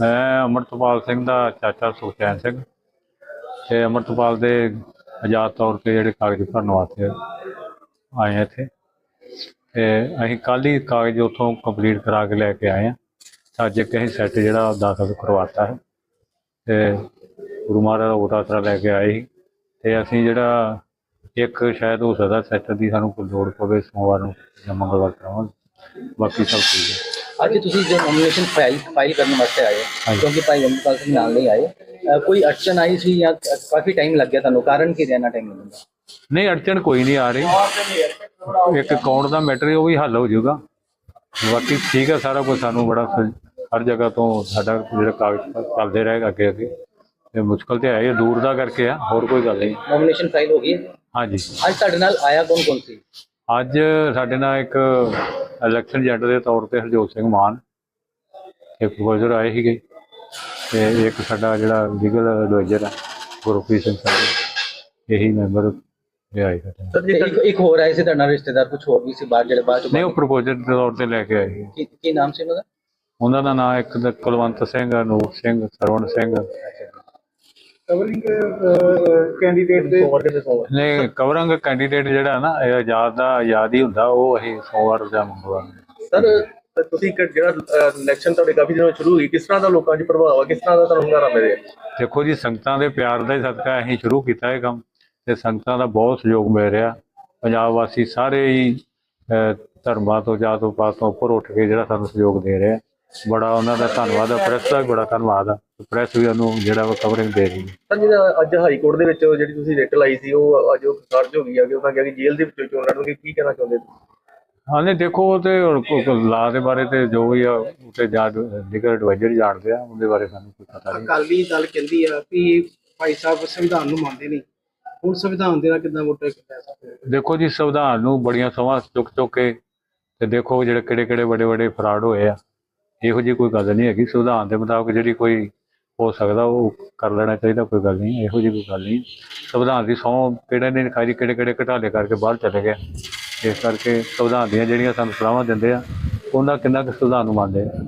ਮੈਂ ਅਮਰਤਪਾਲ ਸਿੰਘ ਦਾ ਚਾਚਾ ਸੁਖਚੈਨ ਸਿੰਘ ਤੇ ਅਮਰਤਪਾਲ ਦੇ ਆਜ਼ਾਦ ਤੌਰ ਤੇ ਜਿਹੜੇ ਕਾਗਜ਼ ਭਰਨ ਵਾਸਤੇ ਆਏ ਹਾਂ ਇੱਥੇ। ਤੇ ਅਸੀਂ ਕੱਲ ਹੀ ਕਾਗਜ਼ ਉੱਥੋਂ ਕੰਪਲੀਟ ਕਰਾ ਕੇ ਲੈ ਕੇ ਆਏ ਹਾਂ। ਅੱਜ ਇੱਕ ਅਸੀਂ ਸੈੱਟ ਜਿਹੜਾ ਦਾਖਲ ਕਰਵਾਤਾ ਹੈ। ਤੇ ਗੁਰੂ ਮਹਾਰਾਜ ਦਾ ਵੋਟਾ ਲੈ ਕੇ ਆਏ ਸੀ। ਤੇ ਅਸੀਂ ਜਿਹੜਾ ਇੱਕ ਸ਼ਾਇਦ ਹੋ ਸਕਦਾ ਸੈੱਟ ਦੀ ਸਾਨੂੰ ਕੋਈ ਲੋੜ ਪਵੇ, ਸੋਮਵਾਰ ਨੂੰ ਜਾਂ ਮੰਗਲਵਾਰ ਕਰਾਵਾਂਗੇ। ਬਾਕੀ ਸਭ ਠੀਕ ਹੈ। ਅੱਜ ਤੁਸੀਂ ਜੋ ਨੋਮੀਨੇਸ਼ਨ ਫਾਈਲ ਫਾਈਲ ਕਰਨ ਵਾਸਤੇ ਆਏ ਹੋ। ਕਿਉਂਕਿ ਭਾਈ ਅਮਰਪਾਲ ਸਿੰਘ ਨਾਲ ਨਹੀਂ ਆਏ ਅ, ਕੋਈ ਅੜਚਨ ਆਈ ਸੀ ਜਾਂ ਕਾਫੀ ਟਾਈਮ ਲੱਗ ਗਿਆ ਤੁਹਾਨੂੰ? ਕਾਰਨ ਕੀ ਰਹਿਣਾ ਟਾਈਮ ਲੱਗਦਾ ਨਹੀਂ ਅੜਚਣ ਕੋਈ ਨਹੀਂ ਆ ਰਹੀ। ਇੱਕ ਅਕਾਊਂਟ ਦਾ ਮੈਟਰ ਉਹ ਵੀ ਹੱਲ ਹੋ ਜਾਊਗਾ। ਬਾਕੀ ਠੀਕ ਹੈ ਸਾਰਾ ਕੁਝ ਸਾਨੂੰ ਬੜਾ ਸ- ਹਰ ਜਗ੍ਹਾ ਤੋਂ ਸਾਡਾ ਜਿਹੜਾ ਕਾਗਜ਼ ਚੱਲਦੇ ਰਹੇਗਾ ਅੱਗੇ ਅੱਗੇ। ਤੇ ਮੁਸ਼ਕਲ ਤੇ ਹੈ ਇਹ ਦੂਰ ਦਾ ਕਰਕੇ ਆ ਹੋਰ ਕੋਈ ਗੱਲ ਨਹੀਂ। ਨੋਮੀਨੇਸ਼ਨ ਫਾਈਲ ਹੋ ਗਈ ਹੈ? ਹਾਂਜੀ। ਅੱਜ ਤੁਹਾਡੇ ਨਾਲ ਆਇਆ ਕੌਣ ਕੌਣ ਸੀ? ਅੱਜ ਸਾਡੇ ਨਾਲ ਇੱਕ ਇਲੈਕਸ਼ਨ ਏਜੰਟ ਦੇ ਤੌਰ ਤੇ ਹਰਜੋਤ ਸਿੰਘ ਮਾਨ ਇੱਕ ਪ੍ਰੋਫੈਸਰ ਆਏ ਸੀਗੇ ਤੇ ਇੱਕ ਸਾਡਾ ਜਿਹੜਾ ਲੀਗਲ ਐਡਵਾਈਜ਼ਰ ਹੈ ਗੁਰਪ੍ਰੀਤ ਸਿੰਘ ਸਾਹਿਬ ਇਹੀ ਮੈਂਬਰ ਆਏ ਸਾਡੇ। ਤੇ ਇੱਕ ਇੱਕ ਹੋਰ ਆਏ ਸੀ ਤੁਹਾਡਾ ਰਿਸ਼ਤੇਦਾਰ ਕੁਝ ਹੋਰ ਵੀ ਸੀ ਬਾਹਰ ਜਿਹੜੇ ਬਾਅਦ ਚੋਂ ਨਹੀਂ ਉਹ ਪ੍ਰਪੋਜ਼ਲ ਦੇ ਤੌਰ ਤੇ ਲੈ ਕੇ ਆਏ ਸੀ। ਕੀ ਕੀ ਨਾਮ ਸੀ ਉਹਨਾਂ ਦਾ? ਉਹਨਾਂ ਦਾ ਨਾਮ ਇੱਕ ਤਾਂ ਕੁਲਵੰਤ ਸਿੰਘ ਅਨੂਪ ਸਿੰਘ ਸਰਵਣ ਸਿੰਘ। ਕਵਰਿੰਗ ਕੈਂਡੀਡੇਟ ਦੇ ਕਵਰੰਗ ਕੈਂਡੀਡੇਟ ਜਿਹੜਾ ਨਾ ਇਹ ਆਜ਼ਾਦ ਦਾ ਆਜ਼ਾਦ ਹੀ ਹੁੰਦਾ ਉਹ ਅਸੀਂ ਸੋਮਵਾਰ ਦਾ ਮੰਗਵਾਉਂਦੇ ਸਰ ਤੁਸੀਂ ਜਿਹੜਾ ਇਲੈਕਸ਼ਨ ਤੁਹਾਡੇ ਕਾਫੀ ਦਿਨੋਂ ਸ਼ੁਰੂ ਹੋਈ ਕਿਸ ਤਰ੍ਹਾਂ ਦਾ ਲੋਕਾਂ 'ਚ ਪ੍ਰਭਾਵ ਆ? ਕਿਸ ਤਰ੍ਹਾਂ ਦਾ ਤੁਹਾਨੂੰ ਹੁੰਗਾਰਾ ਮਿਲਿਆ? ਦੇਖੋ ਜੀ ਸੰਗਤਾਂ ਦੇ ਪਿਆਰ ਦਾ ਹੀ ਸਦਕਾ ਅਸੀਂ ਸ਼ੁਰੂ ਕੀਤਾ ਇਹ ਕੰਮ ਤੇ ਸੰਗਤਾਂ ਦਾ ਬਹੁਤ ਸਹਿਯੋਗ ਮਿਲ ਰਿਹਾ। ਪੰਜਾਬ ਵਾਸੀ ਸਾਰੇ ਹੀ ਧਰਮਾਂ ਤੋਂ ਜਾਤ ਪਾਤ ਤੋਂ ਉੱਪਰ ਉੱਠ ਕੇ ਜਿਹੜਾ ਸਾਨੂੰ ਸਹਿਯੋਗ ਦੇ ਰਿਹਾ ਬੜਾ ਉਹਨਾਂ ਦਾ ਧੰਨਵਾਦ ਹੈ ਪ੍ਰੈਸ ਦਾ ਵੀ ਬੜਾ ਧੰਨਵਾਦ ਆ। ਪ੍ਰੈਸ ਵੀ ਉਹਨੂੰ ਜਿਹੜਾ ਵਾ ਕਵਰਿੰਗ ਦੇ ਰਹੀ ਹੈ ਸਰ ਜਿਹੜਾ ਅੱਜ ਹਾਈ ਕੋਰਟ ਦੇ ਵਿੱਚ ਜਿਹੜੀ ਤੁਸੀਂ ਰਿਟ ਲਾਈ ਸੀ ਉਹ ਅੱਜ ਉਹ ਖਾਰਜ ਹੋ ਗਈ ਆ ਕਿ ਉਹਨਾਂ ਕਿਹਾ ਕਿ ਜੇਲ੍ਹ ਦੇ ਵਿੱਚੋਂ ਚੋਣ ਲੜਨਗੇ ਕੀ ਕਹਿਣਾ ਚਾਹੁੰਦੇ ਤੁਸੀਂ? ਹਾਂ ਨਹੀਂ ਦੇਖੋ ਉਹ ਤੇ ਹੁਣ ਕੋ- ਕੋ- ਲਾ ਦੇ ਬਾਰੇ ਤੇ ਜੋ ਵੀ ਆ ਉਤੇ ਜਾਂ ਲੀਗਲ ਐਡਵਾਈਜ਼ਰ ਜਾਣਦੇ ਆ ਉਹਦੇ ਬਾਰੇ ਸਾਨੂੰ ਕੋਈ ਪਤਾ ਨਹੀਂ। ਅਕਾਲੀ ਦਲ ਕਹਿੰਦੀ ਆ ਕਿ ਭਾਈ ਸਾਹਿਬ ਸੰਵਿਧਾਨ ਨੂੰ ਮੰਨਦੇ ਨਹੀਂ। ਹੁਣ ਸੰਵਿਧਾਨ ਦੇ ਨਾਲ ਕਿੱਦਾਂ ਵੋਟਰ ਲੈ ਸਕਦੇ? ਦੇਖੋ ਜੀ ਸੰਵਿਧਾਨ ਨੂੰ ਬੜੀਆਂ ਸਮਾਂ ਚੁੱਕ ਚੁੱਕ ਕੇ ਤੇ ਦੇਖੋ ਜਿਹੜੇ ਕਿਹੜੇ ਕਿਹੜੇ ਵੱਡੇ ਵੱਡੇ ਫਰਾਡ ਹੋਏ ਆ। ਇਹੋ ਜਿਹੀ ਕੋਈ ਗੱਲ ਨਹੀਂ ਹੈਗੀ। ਸੰਵਿਧਾਨ ਦੇ ਮੁਤਾਬਕ ਜਿਹੜੀ ਕੋਈ ਹੋ ਸਕਦਾ ਉਹ ਕਰ ਲੈਣਾ ਚਾਹੀਦਾ, ਕੋਈ ਗੱਲ ਨਹੀਂ, ਇਹੋ ਜਿਹੀ ਕੋਈ ਗੱਲ ਨਹੀਂ। ਸੰਵਿਧਾਨ ਦੀ ਸਹੁੰ ਕਿਹੜੇ ਨੇ ਖਾਈ ਕਿਹੜੇ ਕਿਹੜੇ ਘਟਾਲੇ ਕਰਕੇ ਬਾਹਰ ਚਲੇ ਗਏ। ਇਸ ਕਰਕੇ ਸੰਵਿਧਾਨ ਦੀਆਂ ਜਿਹੜੀਆਂ ਸਾਨੂੰ ਸਲਾਹਾਂ ਦਿੰਦੇ ਆ, ਉਹਨਾਂ ਕਿੰਨਾ ਕੁ ਸੰਵਿਧਾਨ ਨੂੰ ਮੰਨਦੇ ਆ।